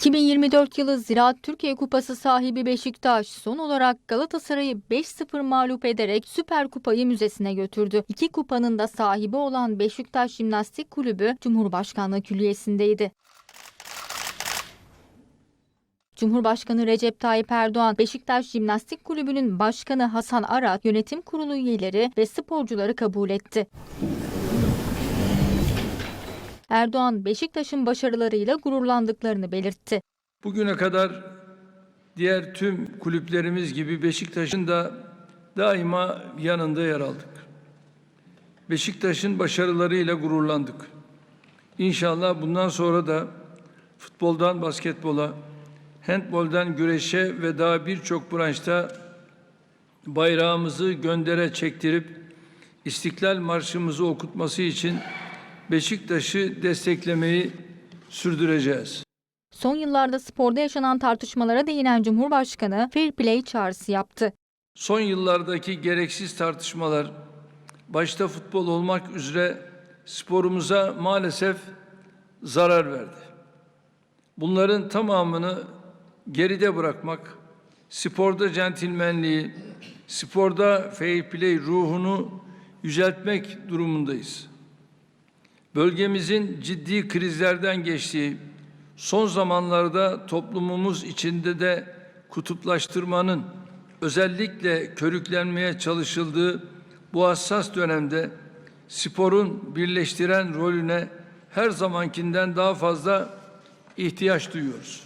2024 yılı Ziraat Türkiye Kupası sahibi Beşiktaş son olarak Galatasaray'ı 5-0 mağlup ederek Süper Kupayı müzesine götürdü. İki kupanın da sahibi olan Beşiktaş Jimnastik Kulübü Cumhurbaşkanlığı Külliyesi'ndeydi. Cumhurbaşkanı Recep Tayyip Erdoğan, Beşiktaş Jimnastik Kulübü'nün başkanı Hasan Arat, yönetim kurulu üyeleri ve sporcuları kabul etti. Erdoğan, Beşiktaş'ın başarılarıyla gururlandıklarını belirtti. Bugüne kadar diğer tüm kulüplerimiz gibi Beşiktaş'ın da daima yanında yer aldık. Beşiktaş'ın başarılarıyla gururlandık. İnşallah bundan sonra da futboldan basketbola, handbolden güreşe ve daha birçok branşta bayrağımızı göndere çektirip İstiklal Marşımızı okutması için Beşiktaş'ı desteklemeyi sürdüreceğiz. Son yıllarda sporda yaşanan tartışmalara değinen Cumhurbaşkanı fair play çağrısı yaptı. Son yıllardaki gereksiz tartışmalar başta futbol olmak üzere sporumuza maalesef zarar verdi. Bunların tamamını geride bırakmak, sporda centilmenliği, sporda fair play ruhunu yüceltmek durumundayız. Bölgemizin ciddi krizlerden geçtiği, son zamanlarda toplumumuz içinde de kutuplaştırmanın özellikle körüklenmeye çalışıldığı bu hassas dönemde sporun birleştiren rolüne her zamankinden daha fazla ihtiyaç duyuyoruz.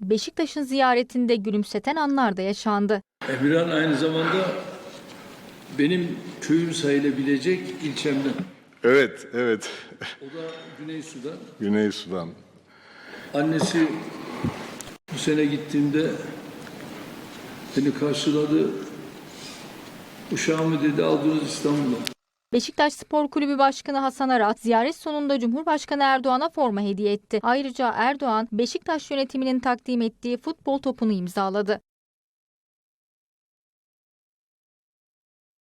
Beşiktaş'ın ziyaretinde gülümseten anlar da yaşandı. Emirhan aynı zamanda benim köyüm sayılabilecek ilçemden. Evet, evet. O da Güney Sudan. Güney Sudan. Annesi bu sene gittiğimde beni karşıladı. Uşağımı dedi aldınız İstanbul'a. Beşiktaş Spor Kulübü Başkanı Hasan Arat ziyaret sonunda Cumhurbaşkanı Erdoğan'a forma hediye etti. Ayrıca Erdoğan Beşiktaş yönetiminin takdim ettiği futbol topunu imzaladı.